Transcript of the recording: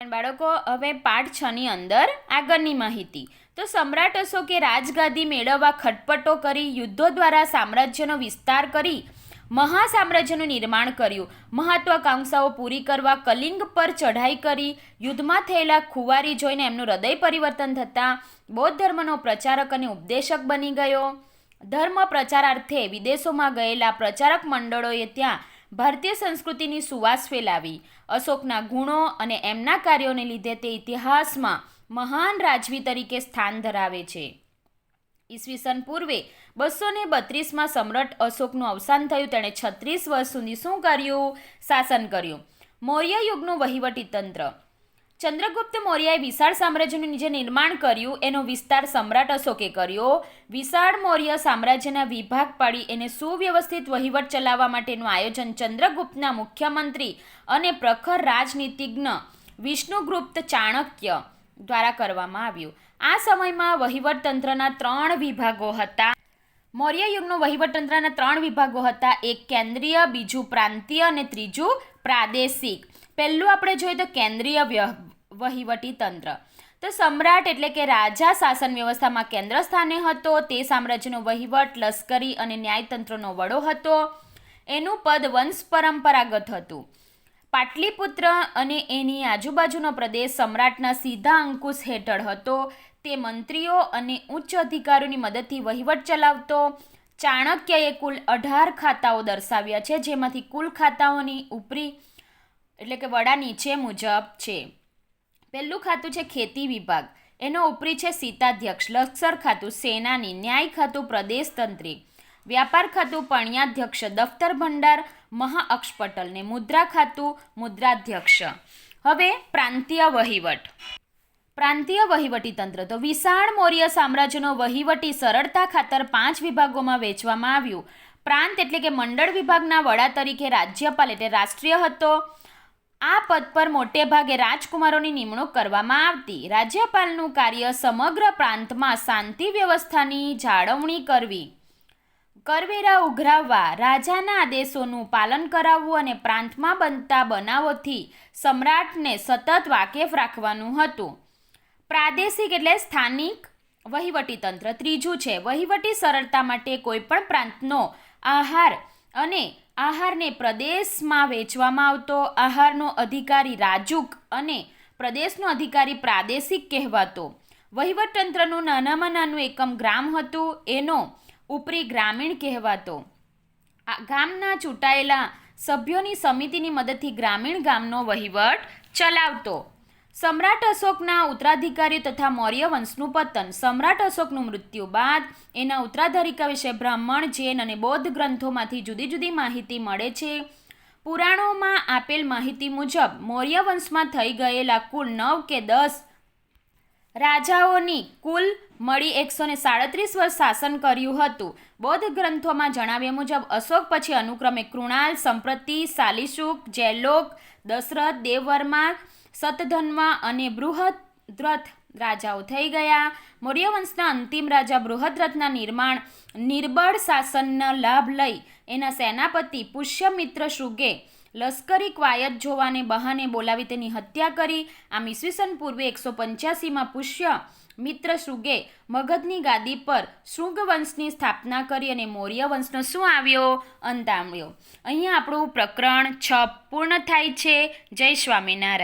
બાળકો, હવે પાઠ છની અંદર આગળની માહિતી. તો સમ્રાટ અશોકે રાજગાદી મેળવવા ખટપટો કરી યુદ્ધો દ્વારા સામ્રાજ્યનો વિસ્તાર કરી મહાસામ્રાજ્યનું નિર્માણ કર્યું. મહત્વાકાંક્ષાઓ પૂરી કરવા કલિંગ પર ચઢાઈ કરી યુદ્ધમાં થયેલા ખુવારી જોઈને એમનું હૃદય પરિવર્તન થતાં બૌદ્ધ ધર્મનો પ્રચારક અને ઉપદેશક બની ગયો. ધર્મ પ્રચારાર્થે વિદેશોમાં ગયેલા પ્રચારક મંડળોએ ત્યાં ભારતીય સંસ્કૃતિની સુવાસ ફેલાવી. અશોકના ગુણો અને એમના કાર્યોને લીધે તે ઇતિહાસમાં મહાન રાજવી તરીકે સ્થાન ધરાવે છે. ઈસવીસન પૂર્વે બસો ને બત્રીસમાં સમ્રાટ અશોકનું અવસાન થયું. તેણે છત્રીસ વર્ષ સુધી શું કર્યું? શાસન કર્યું. મૌર્ય યુગનું વહીવટી તંત્ર. ચંદ્રગુપ્ત મૌર્યએ વિશાળ સામ્રાજ્યનું જે નિર્માણ કર્યું, એનો વિસ્તાર સમ્રાટ અશોકે કર્યો. વિશાળ મૌર્ય સામ્રાજ્યના વિભાગ પાડી એને સુવ્યવસ્થિત વહીવટ ચલાવવા માટેનું આયોજન ચંદ્રગુપ્તના મુખ્યમંત્રી અને પ્રખર રાજનીતિજ્ઞ વિષ્ણુગુપ્ત ચાણક્ય દ્વારા કરવામાં આવ્યું. આ સમયમાં વહીવટતંત્રના ત્રણ વિભાગો હતા. મૌર્ય યુગનો વહીવટતંત્રના ત્રણ વિભાગો હતા. એક કેન્દ્રીય, બીજું પ્રાંતીય અને ત્રીજું પ્રાદેશિક. પહેલું આપણે જોઈએ તો કેન્દ્રીય વહીવટી તંત્ર. તો સમ્રાટ એટલે કે રાજા શાસન વ્યવસ્થામાં કેન્દ્ર સ્થાને હતો, તે સામ્રાજ્યનો વહીવટ, લશ્કરી અને ન્યાયતંત્રનો વડો હતો. એનું પદ વંશ પરંપરાગત હતું. પાટલીપુત્ર અને એની આજુબાજુનો પ્રદેશ સમ્રાટના સીધા અંકુશ હેઠળ હતો. તે મંત્રીઓ અને ઉચ્ચ અધિકારીઓની મદદથી વહીવટ ચલાવતો. ચાણક્યએ કુલ અઢાર ખાતાઓ દર્શાવ્યા છે, જેમાંથી કુલ ખાતાઓની ઉપરી, એટલે કે વડા નીચે મુજબ છે. પહેલું ખાતું છે ખેતી વિભાગ. એનો ઉપરી છે સીતાધ્યક્ષ લશ્કર ખાતું સેનાની, ન્યાય ખાતું પ્રદેશ તંત્રી. વ્યાપાર ખાતું પણ્યાધ્યક્ષ, દફતર ભંડાર મહાઅક્ષપટલ ને મુદ્રા ખાતું મુદ્રાધ્યક્ષ. હવે પ્રાંતીય વહીવટ. પ્રાંતીય વહીવટી તંત્ર તો વિશાળ મૌર્ય સામ્રાજ્યનો વહીવટી સરળતા ખાતર પાંચ વિભાગોમાં વહેંચવામાં આવ્યું. પ્રાંત એટલે કે મંડળ વિભાગના વડા તરીકે રાજ્યપાલ એટલે રાષ્ટ્રીય હતો. આ પદ પર મોટે ભાગે રાજકુમારોની નિમણૂક કરવામાં આવતી. રાજ્યપાલનું કાર્ય સમગ્ર પ્રાંતમાં શાંતિ વ્યવસ્થાની જાળવણી કરવી. કરવેરા ઉઘરાવવા, રાજાના આદેશોનું પાલન કરાવવું અને પ્રાંતમાં બનતા બનાવોથી સમ્રાટને સતત વાકેફ રાખવાનું હતું. પ્રાદેશિક એટલે સ્થાનિક. વહીવટીતંત્ર ત્રીજું છે. વહીવટી સરળતા માટે કોઈપણ પ્રાંતનો આહાર અને આહારને પ્રદેશમાં વેચવામાં આવતો આહારનો અધિકારી રાજુક અને પ્રદેશનો અધિકારી પ્રાદેશિક કહેવાતો. વહીવટતંત્રનું નાનામાં નાનું એકમ ગ્રામ હતું, એનો ઉપરી ગ્રામીણ કહેવાતો. આ ગામના ચૂંટાયેલા સભ્યોની સમિતિની મદદથી ગ્રામીણ ગામનો વહીવટ ચલાવતો. સમ્રાટ અશોકના ઉત્તરાધિકારી તથા મૌર્ય વંશનું પતન. સમ્રાટ અશોકનું મૃત્યુ બાદ એના ઉત્તરાધિકારી વિશે બ્રાહ્મણ, જૈન અને બૌદ્ધ ગ્રંથોમાંથી જુદી જુદી માહિતી મળે છે. પુરાણોમાં આપેલ માહિતી મુજબ, મૌર્ય વંશમાં થઈ ગયેલા કુલ નવ કે દસ રાજાઓની કુલ મળી એકસો ને સાડત્રીસ વર્ષ શાસન કર્યું હતું. બૌદ્ધ ગ્રંથોમાં જણાવ્યા મુજબ, અશોક પછી અનુક્રમે કૃણાલ, સંપ્રતિ શાલિશુક જૈલોક દશરથ, દેવવર્મા, સતધન્વા અને બૃહદ્રથ રાજાઓ થઈ ગયા. મૌર્ય વંશના અંતિમ રાજા બૃહદ્રથના નિર્માણ, નિર્બળ શાસનનો લાભ લઈ એના સેનાપતિ પુષ્યમિત્ર શૃગે લશ્કરી ક્વાયત જોવાને બહાને બોલાવી તેની હત્યા કરી. આમ ઈસવીસન પૂર્વે એકસો પંચ્યાસીમાં પુષ્ય મિત્ર શૃગે મગધની ગાદી પર શૃંગ વંશની સ્થાપના કરી અને મૌર્ય વંશનો શું આવ્યો? અંત આવ્યો. અહીંયા આપણું પ્રકરણ છ પૂર્ણ થાય છે. જય સ્વામિનારાયણ.